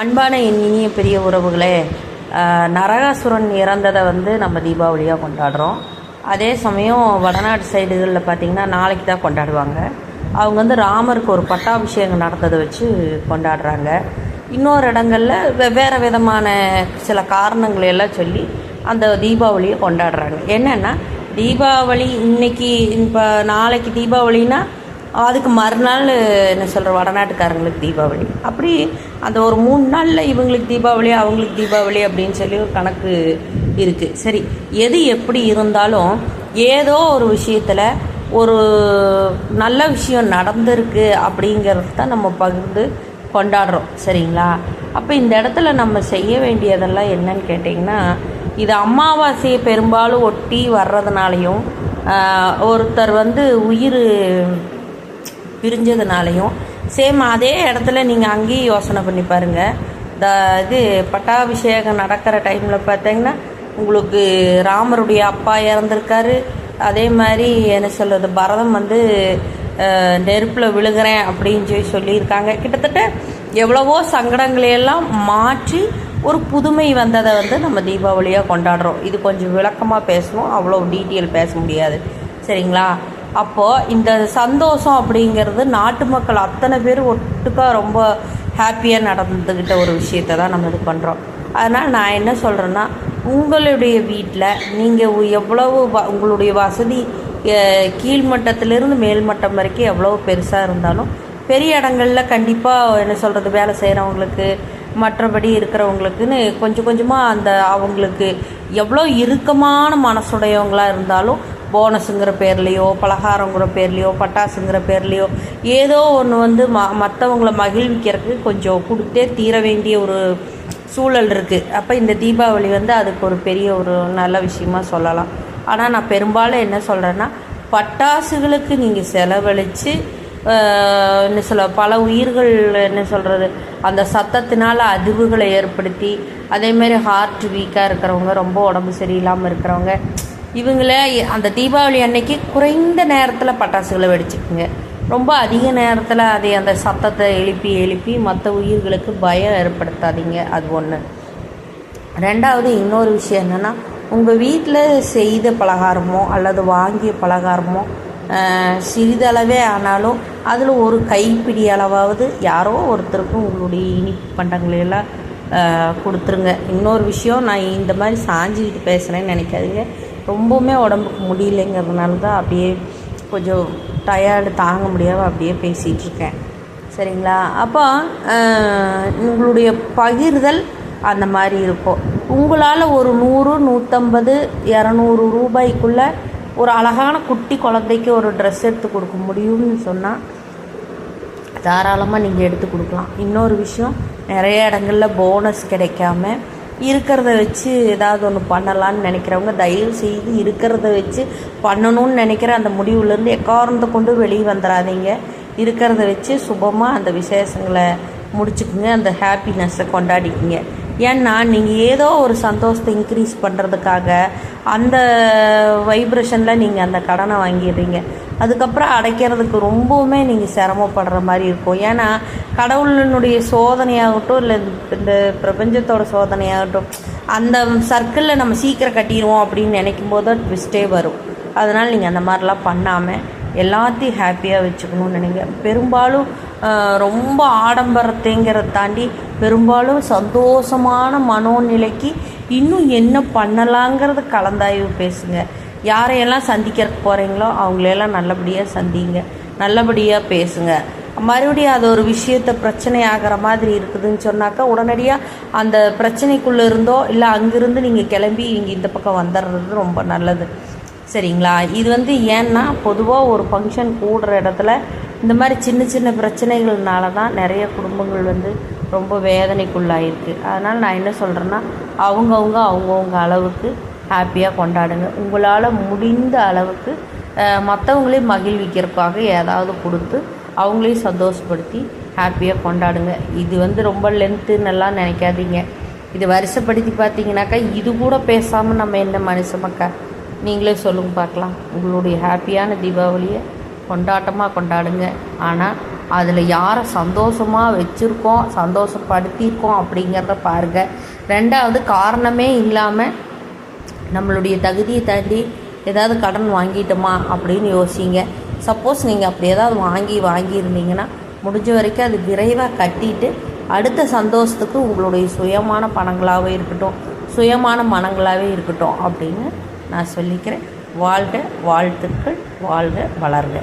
அன்பான என் இனிய பெரிய உறவுகளே நரகாசுரன் இறந்ததை வந்து நம்ம தீபாவளியாக கொண்டாடுறோம். அதே சமயம் வடநாட்டு சைடுகளில் பார்த்திங்கன்னா நாளைக்கு தான் கொண்டாடுவாங்க. அவங்க வந்து ராமருக்கு ஒரு பட்டாபிஷேகம் நடந்ததை வச்சு கொண்டாடுறாங்க. இன்னொரு இடங்களில் வெவ்வேறு விதமான சில காரணங்களை எல்லாம் சொல்லி அந்த தீபாவளியை கொண்டாடுறாங்க. என்னென்னா தீபாவளி இன்னைக்கு இப்போ நாளைக்கு தீபாவளினா அதுக்கு மறுநாள் என்ன சொல்கிற வடநாட்டுக்காரங்களுக்கு தீபாவளி. அப்படி அந்த ஒரு மூணு நாளில் இவங்களுக்கு தீபாவளி அவங்களுக்கு தீபாவளி அப்படின்னு சொல்லி ஒரு கணக்கு இருக்குது சரி எது எப்படி இருந்தாலும் ஏதோ ஒரு விஷயத்தில் ஒரு நல்ல விஷயம் நடந்திருக்கு அப்படிங்கிறது தான் நம்ம பகிர்ந்து கொண்டாடுறோம். சரிங்களா? அப்போ இந்த இடத்துல நம்ம செய்ய வேண்டியதெல்லாம் என்னன்னு கேட்டிங்கன்னா இது அமாவாசையை பெரும்பாலும் ஒட்டி வர்றதுனாலையும் ஒருத்தர் வந்து உயிர் பிரிஞ்சதுனாலையும் சேம் அதே இடத்துல நீங்கள் அங்கேயும் யோசனை பண்ணி பாருங்கள் த இது பட்டாபிஷேகம் நடக்கிற டைமில் பார்த்தீங்கன்னா உங்களுக்கு ராமருடைய அப்பா இறந்துருக்காரு. அதே மாதிரி என்ன சொல்கிறது பரதம் வந்து நெருப்பில் விழுகிறேன் அப்படின்னு சொல்லி சொல்லியிருக்காங்க. கிட்டத்தட்ட எவ்வளவோ சங்கடங்களையெல்லாம் மாற்றி ஒரு புதுமை வந்ததை வந்து நம்ம தீபாவளியாக கொண்டாடுறோம். இது கொஞ்சம் விளக்கமாக பேசணும் அவ்வளோ டீட்டெயில் பேச முடியாது. சரிங்களா? அப்போது இந்த சந்தோஷம் அப்படிங்கிறது நாட்டு மக்கள் அத்தனை பேர் ஒட்டுக்கா ரொம்ப ஹாப்பியாக நடந்துக்கிட்ட ஒரு விஷயத்த தான் நம்ம இது பண்ணுறோம் அதனால் நான் என்ன சொல்கிறேன்னா உங்களுடைய வீட்டில் நீங்கள் எவ்வளவு வ- உங்களுடைய வசதி கீழ்மட்டத்திலிருந்து மேல்மட்டம் வரைக்கும் எவ்வளோ பெருசாக இருந்தாலும் பெரிய இடங்களில் கண்டிப்பாக என்ன சொல்கிறது வேலை செய்கிறவங்களுக்கு மற்றபடி இருக்கிறவங்களுக்குன்னு கொஞ்சம் கொஞ்சமாக அந்த அவங்களுக்கு எவ்வளோ இறுக்கமான மனசுடையவங்களாக இருந்தாலும் போனஸுங்கிற பேர்லேயோ பலகாரங்கிற பேர்லேயோ பட்டாசுங்கிற பேர்லேயோ ஏதோ ஒன்று வந்து ம மற்றவங்கள மகிழ்விக்கிறதுக்கு கொஞ்சம் கொடுத்தே தீர வேண்டிய ஒரு சூழல் இருக்குது அப்போ இந்த தீபாவளி வந்து அதுக்கு ஒரு பெரிய ஒரு நல்ல விஷயமா சொல்லலாம். ஆனால் நான் பெரும்பாலும் என்ன சொல்கிறேன்னா பட்டாசுகளுக்கு நீங்கள் செலவழித்து என்ன சொல்ல பல உயிர்கள் என்ன சொல்கிறது அந்த சத்தத்தினால் அதிர்வுகளை ஏற்படுத்தி அதேமாரி ஹார்ட் வீக்காக இருக்கிறவங்க ரொம்ப உடம்பு சரியில்லாமல் இருக்கிறவங்க இவங்கள அந்த தீபாவளி அன்னைக்கு குறைந்த நேரத்தில் பட்டாசுகளை வெடிச்சுக்குங்க. ரொம்ப அதிக நேரத்தில் அதை அந்த சத்தத்தை எழுப்பி எழுப்பி மற்ற உயிர்களுக்கு பயம் ஏற்படுத்தாதீங்க. அது ஒன்று ரெண்டாவது இன்னொரு விஷயம் என்னென்னா உங்கள் வீட்டில் செய்த பலகாரமோ அல்லது வாங்கிய பலகாரமோ சிறிதளவே ஆனாலும் அதில் ஒரு கைப்பிடி அளவாவது யாரோ ஒருத்தருக்கும் உங்களுடைய இனிப்பு பண்டங்களையெல்லாம் கொடுத்துருங்க. இன்னொரு விஷயம் நான் இந்த மாதிரி சாஞ்சிக்கிட்டு பேசுகிறேன்னு நினைக்காதீங்க. ரொம்பவுமே உடம்புக்கு முடியலைங்கிறதுனால தான் அப்படியே கொஞ்சம் டயர்டு தாங்க முடியாமல் அப்படியே பேசிகிட்டு இருக்கேன் சரிங்களா? அப்போ உங்களுடைய பகிர்தல் அந்த மாதிரி இருக்கும். உங்களால் ஒரு நூறு நூற்றம்பது இரநூறு ரூபாய்க்குள்ளே ஒரு அழகான குட்டி குழந்தைக்கு ஒரு ட்ரெஸ் எடுத்து கொடுக்க முடியும்னு சொன்னால் தாராளமாக நீங்கள் எடுத்து கொடுக்கலாம். இன்னொரு விஷயம் நிறைய இடங்களில் போனஸ் கிடைக்காம இருக்கிறத வச்சு ஏதாவது ஒன்று பண்ணலான்னு நினைக்கிறவங்க தயவு செய்து இருக்கிறத வச்சு பண்ணணும்னு நினைக்கிற அந்த முடிவுலேருந்து எக்காரணத்தை கொண்டு வெளியே வந்துடாதீங்க. இருக்கிறத வச்சு சுபமாக அந்த விசேஷங்களை முடிச்சுக்குங்க அந்த ஹாப்பினஸ்ஸை கொண்டாடிக்குங்க. ஏன்னா நீங்கள் ஏதோ ஒரு சந்தோஷத்தை இன்க்ரீஸ் பண்ணுறதுக்காக அந்த வைப்ரேஷனில் நீங்கள் அந்த கடனை வாங்கிடுறீங்க. அதுக்கப்புறம் அடைக்கிறதுக்கு ரொம்பவுமே நீங்கள் சிரமப்படுற மாதிரி இருக்கும். ஏன்னா கடவுளினுடைய சோதனையாகட்டும் இல்லை இந்த பிரபஞ்சத்தோட சோதனையாகட்டும் அந்த சர்க்கிளில் நம்ம சீக்கிரம் கட்டிடுவோம் அப்படின்னு நினைக்கும் போது தான் ட்விஸ்டே வரும். அதனால் நீங்கள் அந்த மாதிரிலாம் பண்ணாமல் எல்லாத்தையும் ஹாப்பியாக வச்சுக்கணும்னு நினைங்க. பெரும்பாலும் ரொம்ப ஆடம்பரத்தைங்கிறத தாண்டி பெரும்பாலும் சந்தோஷமான மனோநிலைக்கு இன்னும் என்ன பண்ணலாங்கிறது கலந்தாய்வு பேசுங்க. யாரையெல்லாம் சந்திக்க போகிறீங்களோ அவங்களையெல்லாம் நல்லபடியாக சந்திங்க. நல்லபடியாக பேசுங்க. மறுபடியும் அது ஒரு விஷயத்த பிரச்சனை ஆகிற மாதிரி இருக்குதுன்னு சொன்னாக்கா உடனடியாக அந்த பிரச்சனைக்குள்ளே இருந்தோ இல்லை அங்கேருந்து நீங்கள் கிளம்பி இங்கே இந்த பக்கம் வந்துடுறது ரொம்ப நல்லது. சரிங்களா? இது வந்து ஏன்னா பொதுவாக ஒரு ஃபங்க்ஷன் கூடுற இடத்துல இந்த மாதிரி சின்ன சின்ன பிரச்சனைகள்னால தான் நிறைய குடும்பங்கள் வந்து ரொம்ப வேதனைக்குள்ளாயிருக்கு. அதனால் நான் என்ன சொல்கிறேன்னா அவங்கவுங்க அவங்கவுங்க அளவுக்கு ஹாப்பியாக கொண்டாடுங்க. உங்களால் முடிந்த அளவுக்கு மற்றவங்களையும் மகிழ்விக்கிறதுக்காக ஏதாவது கொடுத்து அவங்களையும் சந்தோஷப்படுத்தி ஹாப்பியாக கொண்டாடுங்க. இது வந்து ரொம்ப லென்த்துன்னெல்லாம் நினைக்காதீங்க. இது வருஷப்படுத்தி பார்த்தீங்கன்னாக்கா இது கூட பேசாமல் நம்ம என்ன மனுஷ மக்கா நீங்களே சொல்லுங்க பார்க்கலாம். உங்களுடைய ஹாப்பியான தீபாவளியை கொண்டாட்டமாக கொண்டாடுங்க. ஆனால் அதில் யாரை சந்தோஷமாக வச்சுருக்கோம் சந்தோஷப்படுத்தியிருக்கோம் அப்படிங்கிறத பாருங்கள் ரெண்டாவது காரணமே இல்லாமல் நம்மளுடைய தகுதியை தாண்டி ஏதாவது கடன் வாங்கிட்டோமா அப்படின்னு யோசிங்க. சப்போஸ் நீங்கள் அப்படி ஏதாவது வாங்கி வாங்கியிருந்தீங்கன்னா முடிஞ்ச வரைக்கும் அது விரைவாக கட்டிட்டு அடுத்த சந்தோஷத்துக்கு உங்களுடைய சுயமான பணங்களாகவே இருக்கட்டும் சுயமான மனங்களாகவே இருக்கட்டும் அப்படின்னு நான் சொல்லிக்கிறேன். வாழ்க வாழ்த்துக்கள் வாழ்க வளர்க.